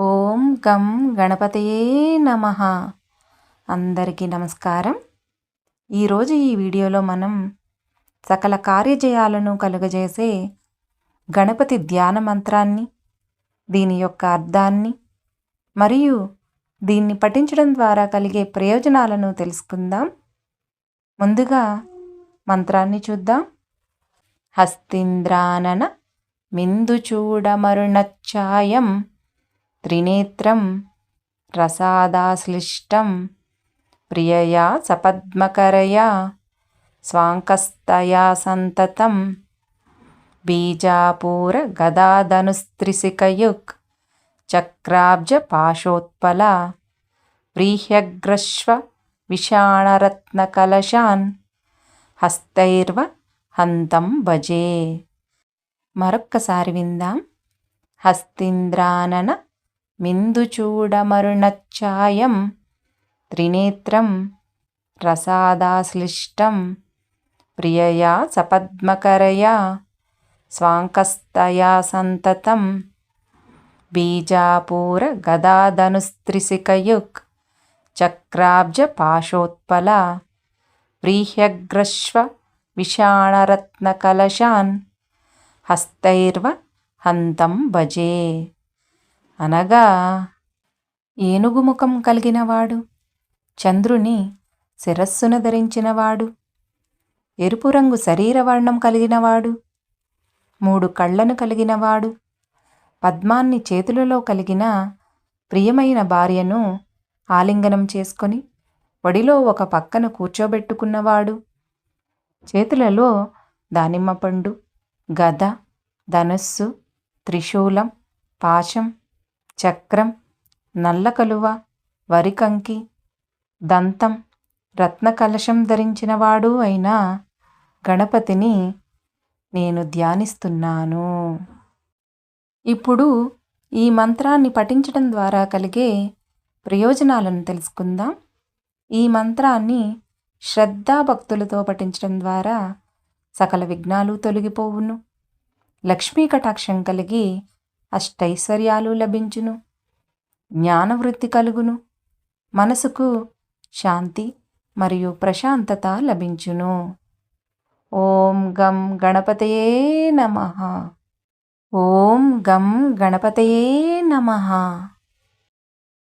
ఓం గం గణపతయే నమ. అందరికీ నమస్కారం. ఈరోజు ఈ వీడియోలో మనం సకల కార్యజయాలను కలుగజేసే గణపతి ధ్యాన మంత్రాన్ని దీని యొక్క అర్థాన్ని మరియు దీన్ని పఠించడం ద్వారా కలిగే ప్రయోజనాలను తెలుసుకుందాం. ముందుగా మంత్రాన్ని చూద్దాం. హస్తింద్రానన మిందుచూడమరుణఛాయం త్రినేత్రం రసాదాశ్లిష్టం ప్రియయా సపద్మకరయా స్వాంకస్తయా సంతతం బీజాపూర గదాధనుస్త్రిశికయుక్ చక్రాబ్జ పాశోత్పల వ్రీహ్యగ్రశ్వ విషాణరత్నకలశాన్ హస్తైర్వ హంతం భజే. మరొక్కసారి విందాం. హస్తింద్రానన మిందుచూడమరుణఛాయం త్రినేత్రం రసాదాశ్లిష్టం ప్రియయా సపద్మకరయా స్వాంకస్తయా సంతతం బీజాపూర గదాధనుస్త్రిశికయుక్ చక్రాబ్జ పాశోత్పల వ్రీహ్యగ్రశ్వ విషాణరత్నకలశాన్ హస్తైర్వ హంతం భజే. అనగా ఏనుగు ముఖం కలిగినవాడు చంద్రుని శిరస్సును ధరించినవాడు ఎరుపు రంగు శరీరవర్ణం కలిగినవాడు మూడు కళ్ళను కలిగినవాడు పద్మాన్ని చేతులలో కలిగిన ప్రియమైన భార్యను ఆలింగనం చేసుకొని వడిలో ఒక పక్కన కూర్చోబెట్టుకున్నవాడు చేతులలో దానిమ్మ పండు గద ధనస్సు త్రిశూలం పాశం చక్రం నల్ల కలువ వరికంకి దంతం రత్నకలశం ధరించినవాడు అయిన గణపతిని నేను ధ్యానిస్తున్నాను. ఇప్పుడు ఈ మంత్రాన్ని పఠించడం ద్వారా కలిగే ప్రయోజనాలను తెలుసుకుందాం. ఈ మంత్రాన్ని శ్రద్ధాభక్తులతో పఠించడం ద్వారా సకల విఘ్నాలు తొలగిపోవును. లక్ష్మీ కటాక్షం కలిగి అష్టైశ్వర్యాలు లభించును. జ్ఞానవృత్తి కలుగును. మనసుకు శాంతి మరియు ప్రశాంతత లభించును. ఓం గం గణపతయే నమ. ఓం గం గణపతయే నమ.